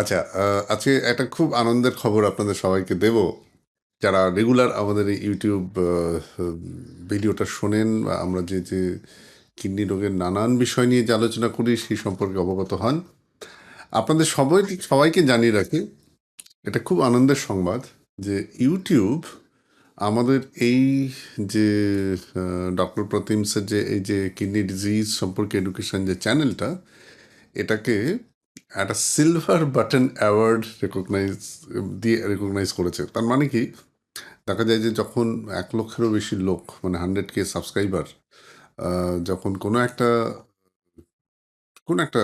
আচ্ছা আজকে একটা খুব আনন্দের খবর আপনাদের সবাইকে দেব। যারা রেগুলার আমাদের এই ইউটিউব ভিডিওটা শোনেন, বা আমরা যে যে কিডনি রোগের নানান বিষয় নিয়ে যে আলোচনা করি, সেই সম্পর্কে অবগত হন। আপনাদের সবাই সবাইকে জানিয়ে রাখি, এটা খুব আনন্দের সংবাদ যে ইউটিউব আমাদের এই যে ডক্টর প্রতিমসের যে, এই যে কিডনি ডিজিজ সম্পর্কে এডুকেশন যে চ্যানেলটা এটাকে একটা সিলভার বাটন অ্যাওয়ার্ড রেকগনাইজ দিয়ে রেকগনাইজ করেছে। তার মানে কি? দেখা যায় যে যখন এক লক্ষেরও বেশি লোক মানে হান্ড্রেড কে সাবস্ক্রাইবার যখন কোনো একটা কোনো একটা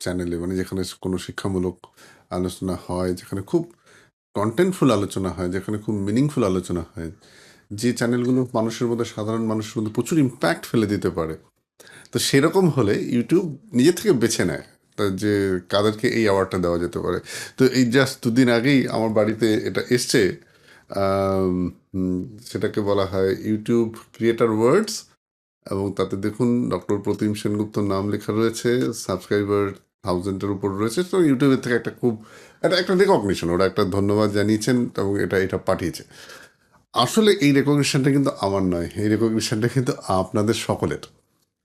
চ্যানেলে মানে যেখানে কোনো শিক্ষামূলক আলোচনা হয়, যেখানে খুব কন্টেন্টফুল আলোচনা হয়, যেখানে খুব মিনিংফুল আলোচনা হয়, যে চ্যানেলগুলো মানুষের মধ্যে, সাধারণ মানুষের মধ্যে প্রচুর ইম্প্যাক্ট ফেলে দিতে পারে, তো সেরকম হলে ইউটিউব নিজে থেকে বেছে নেয়। যে কাদেরকে এই অ্যাওয়ার্ডটা দেওয়া যেতে পারে। তো এই জাস্ট দুদিন আগেই আমার বাড়িতে এটা এসছে সেটাকে বলা হয় ইউটিউব ক্রিয়েটার ওয়ার্ডস এবং তাতে দেখুন ডক্টর প্রতিম সেনগুপ্তর নাম লেখা রয়েছে সাবস্ক্রাইবার থাউজেন্ডের উপর রয়েছে। তো ইউটিউবের থেকে একটা খুব, এটা একটা রেকগনিশন ওরা একটা ধন্যবাদ জানিয়েছেন এবং এটা এটা পাঠিয়েছে। আসলে এই রেকগনিশনটা কিন্তু আমার নয়, এই রেকগনিশনটা কিন্তু আপনাদের সকলের।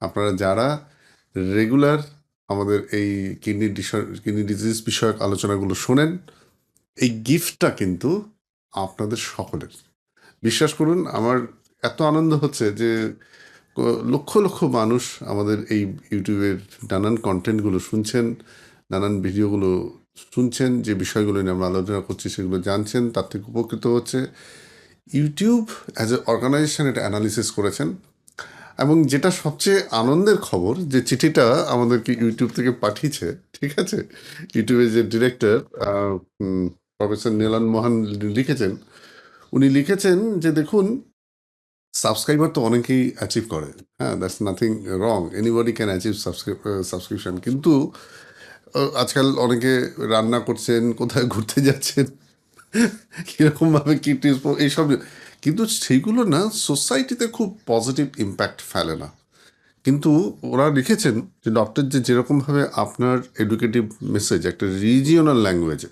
আপনারা যারা রেগুলার আমাদের এই কিডনি কিডনি ডিজিজ বিষয়ক আলোচনাগুলো শোনেন, এই গিফটটা কিন্তু আপনাদের সকলের। বিশ্বাস করুন, আমার এত আনন্দ হচ্ছে যে লক্ষ লক্ষ মানুষ আমাদের এই ইউটিউবের নানান কন্টেন্টগুলো শুনছেন, নানান ভিডিওগুলো শুনছেন, যে বিষয়গুলো নিয়ে আমরা আলোচনা করছি সেগুলো জানছেন, তার থেকে উপকৃত হচ্ছে। ইউটিউব অ্যাজ এ অর্গানাইজেশন এটা অ্যানালিসিস করেছেন। এবং যেটা সবচেয়ে আনন্দের খবর, যে চিঠিটা আমাদেরকে ইউটিউব থেকে পাঠিয়েছে, ঠিক আছে? ইউটিউবের যে ডিরেক্টর প্রফেসর নীলান মোহন লিখেছেন, উনি লিখেছেন যে, দেখুন সাবস্ক্রাইবার তো অনেকেই অ্যাচিভ করে। হ্যাঁ that's nothing wrong anybody can achieve subscription কিন্তু আজকাল অনেকে রান্না করছেন, কোথায় ঘুরতে যাচ্ছেন, কীরকমভাবে কি টিপস এইসব কিন্তু সেইগুলো না সোসাইটিতে খুব পজিটিভ ইম্প্যাক্ট ফেলে না। কিন্তু ওরা লিখেছেন যে ডক্টর যে যেরকমভাবে আপনার এডুকেটিভ মেসেজ একটা রিজিওনাল ল্যাঙ্গুয়েজে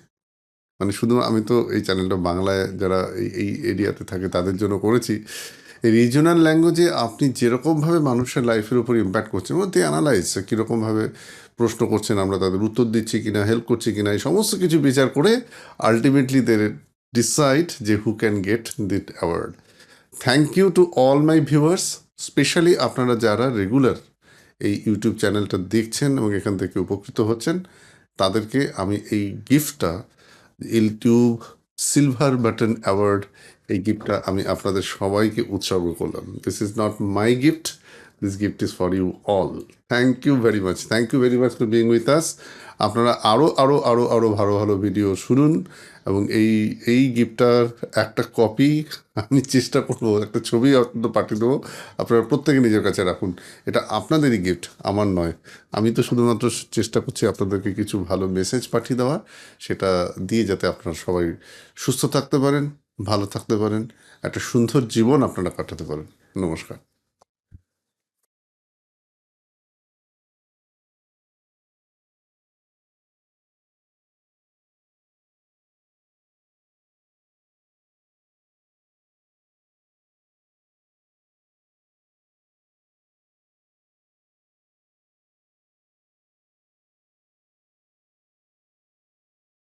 মানে শুধু আমি তো এই চ্যানেলটা বাংলায় যারা এই এই এরিয়াতে থাকে তাদের জন্য করেছি, এই রিজিওনাল ল্যাঙ্গুয়েজে আপনি যেরকমভাবে মানুষের লাইফের উপর ইম্প্যাক্ট করছেন মধ্যে অ্যানালাইজ কীরকমভাবে প্রশ্ন করছেন আমরা, তাদের উত্তর দিচ্ছি কিনা হেল্প করছি কিনা, এই সমস্ত কিছু বিচার করে আলটিমেটলি দের ডিসাইড যে who can get that award thank you to all my viewers specially আপনারা যারা রেগুলার এই ইউটিউব চ্যানেলটা দেখছেন এবং এখান থেকে উপকৃত হচ্ছেন, তাদেরকে আমি এই গিফটটা ইউটিউব সিলভার বাটন অ্যাওয়ার্ড এই গিফটটা আমি আপনাদের সবাইকে উৎসর্গ করলাম। This is not my gift this gift is for you all thank you very much thank you very much for being with us আপনারা আরও আরও আরও আরও ভালো ভালো ভিডিও শুনুন এবং এই এই গিফটটার একটা কপি আমি চেষ্টা করব, একটা ছবি আপনাদের পাঠিয়ে দেবো। আপনারা প্রত্যেকে নিজের কাছে রাখুন। এটা আপনাদেরই গিফট আমার নয়। আমি তো শুধুমাত্র চেষ্টা করছি আপনাদেরকে কিছু ভালো মেসেজ পাঠিয়ে দেওয়া সেটা দিয়ে যাতে আপনারা সবাই সুস্থ থাকতে পারেন, ভালো থাকতে পারেন, একটা সুন্দর জীবন আপনারা কাটাতে পারেন। নমস্কার।